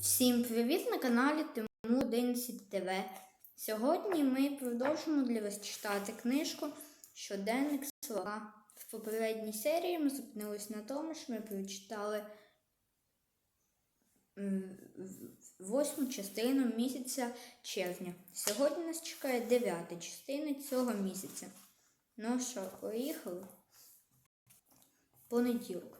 Всім привіт на каналі Тиму 11 ТВ. Сьогодні ми продовжимо для вас читати книжку Щоденник слова. В попередній серії ми зупинились на тому, що ми прочитали восьму частину місяця червня. Сьогодні нас чекає дев'ята частина цього місяця. Ну що, поїхали? Понеділок.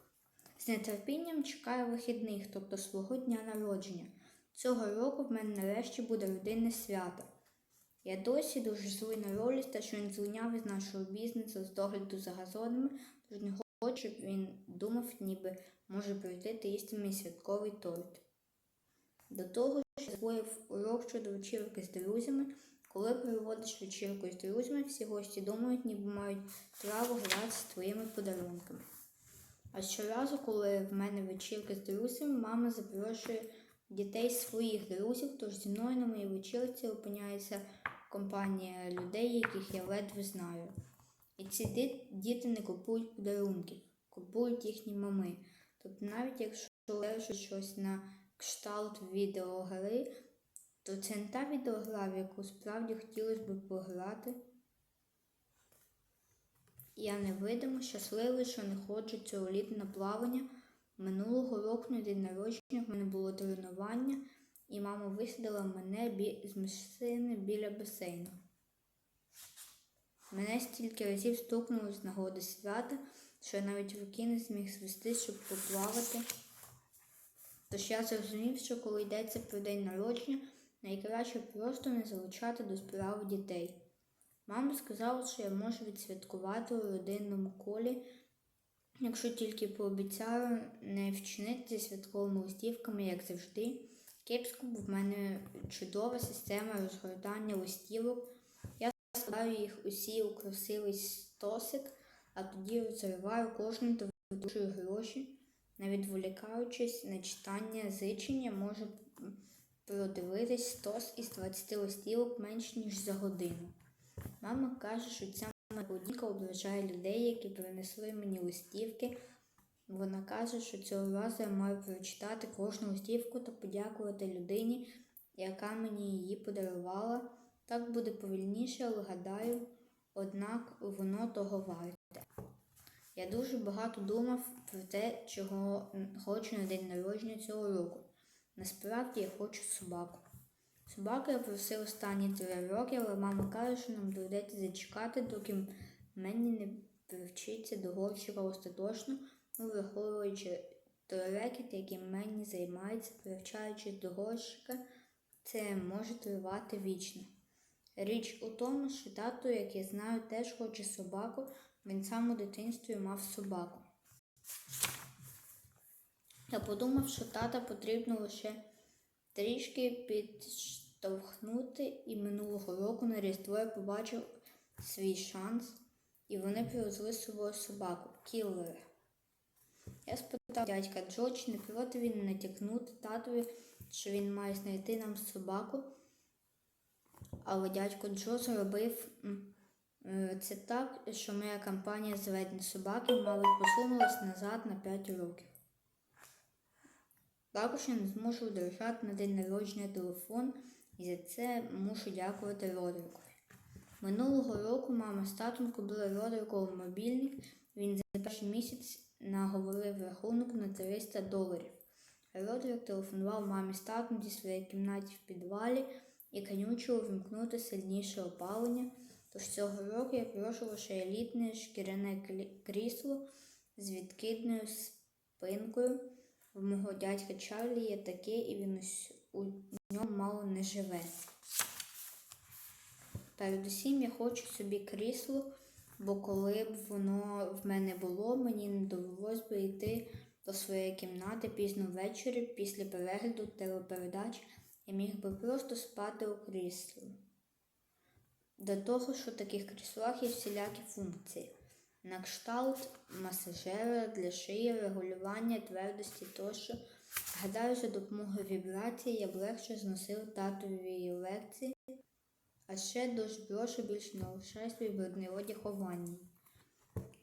З нетерпінням чекаю вихідних, тобто свого дня народження. Цього року в мене нарешті буде родинне свято. Я досі дуже злий на ролі, та що він злиняв із нашого бізнесу з догляду за газонами, тож не хочу, щоб він думав, ніби може прийти та мій святковий торт. До того ж, засвоїв урок щодо вечірки з друзями. Коли проводиш вечірку з друзями, всі гості думають, ніби мають право грати з твоїми подарунками. А щоразу, коли в мене вечірка з друзями, мама запрошує дітей своїх друзів, тож зі мною на моїй вечірці опиняється компанія людей, яких я ледве знаю. І ці діти не купують подарунків, купують їхні мами. Тобто навіть якщо лежить щось на кшталт відеогри, то це не та відеогра, в яку справді хотілося б пограти. Я невидимо щасливий, що не ходжу цього літа на плавання. Минулого року на день народження в мене було тренування, і мама висадила мене з машини біля басейну. Мене стільки разів стукнуло з нагоди свята, що я навіть руки не зміг звести, щоб поплавати. Тож я зрозумів, що коли йдеться про день народження, найкраще просто не залучати до справи дітей. Мама сказала, що я можу відсвяткувати у родинному колі, якщо тільки пообіцяю не вчинити святковими листівками, як завжди. Кепсько, бо в мене чудова система розгортання листівок. Я складаю їх усі у красивий стосик, а тоді розриваю кожну та видушую гроші. Не відволікаючись на читання зичення, можу продивитись стос із 20 листівок менш ніж за годину. Мама каже, що ця поведінка ображає людей, які принесли мені листівки. Вона каже, що цього разу я маю прочитати кожну листівку та подякувати людині, яка мені її подарувала. Так буде повільніше, але гадаю, однак воно того варте. Я дуже багато думав про те, чого хочу на день народження цього року. Насправді я хочу собаку. Собаку я просив останні три роки, але мама каже, що нам доведеться зачекати, доки мені не привчиться до горщика остаточно, ну, враховуючи той рекет, яким мені займається, привчаючись до горщика, це може тривати вічно. Річ у тому, що тато, як я знаю, теж хоче собаку, він сам у дитинстві мав собаку. Я подумав, що тата потрібно лише трішки підштовхнути, і минулого року на Різдво я побачив свій шанс, і вони привезли з собою собаку кіллера. Я спитав дядька Джо, чи не проти він натякнути татові, що він має знайти нам собаку. Але дядько Джо зробив е, це так, що моя компанія заведення собаки, мабуть, посунулась назад на 5 років. Також я не зможу удержати на день народження телефон, і за це мушу дякувати Родрикові. Минулого року мама з татом купили Родрикову мобільник, він за перший місяць наговорив рахунок на 300 доларів. Родрик телефонував мамі з татом зі своєї кімнаті в підвалі і канючило вимкнути сильніше опалення. Тож цього року я прошу лише елітне шкіряне крісло з відкидною спинкою. В мого дядька Чарлі є таке, і він ось у ньому мало не живе. Передусім я хочу собі крісло, бо коли б воно в мене було, мені не довелось би йти до своєї кімнати пізно ввечері після перегляду телепередач я міг би просто спати у кріслі. До того ж у таких кріслах є всілякі функції. На кшталт масажера для шиї, регулювання твердості тощо. Гадаю, за допомогою вібрації я б легше зносив татові лекції, а ще дуже прошу більше не лише свій брудний одяг у ванні.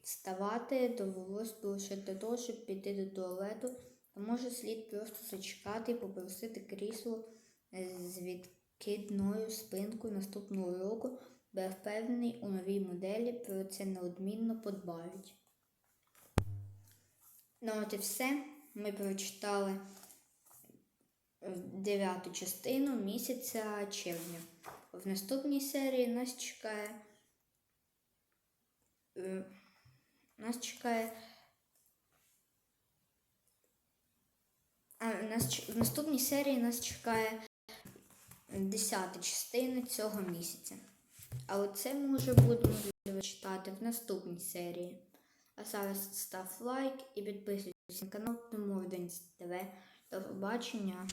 Вставати довелось лише того, щоб піти до туалету, А може слід просто зачекати і попросити крісло з відкидною спинкою наступного року, бо я впевнений, у новій моделі про це неодмінно подбають. Ну от і все. Ми прочитали дев'яту частину місяця червня. В наступній серії нас чекає. е, Нас чекає. А, нас, в наступній серії нас чекає десята частина цього місяця. Але це ми вже будемо читати в наступній серії. А зараз став лайк і підписуйтесь на канал Тому ТВ. До побачення.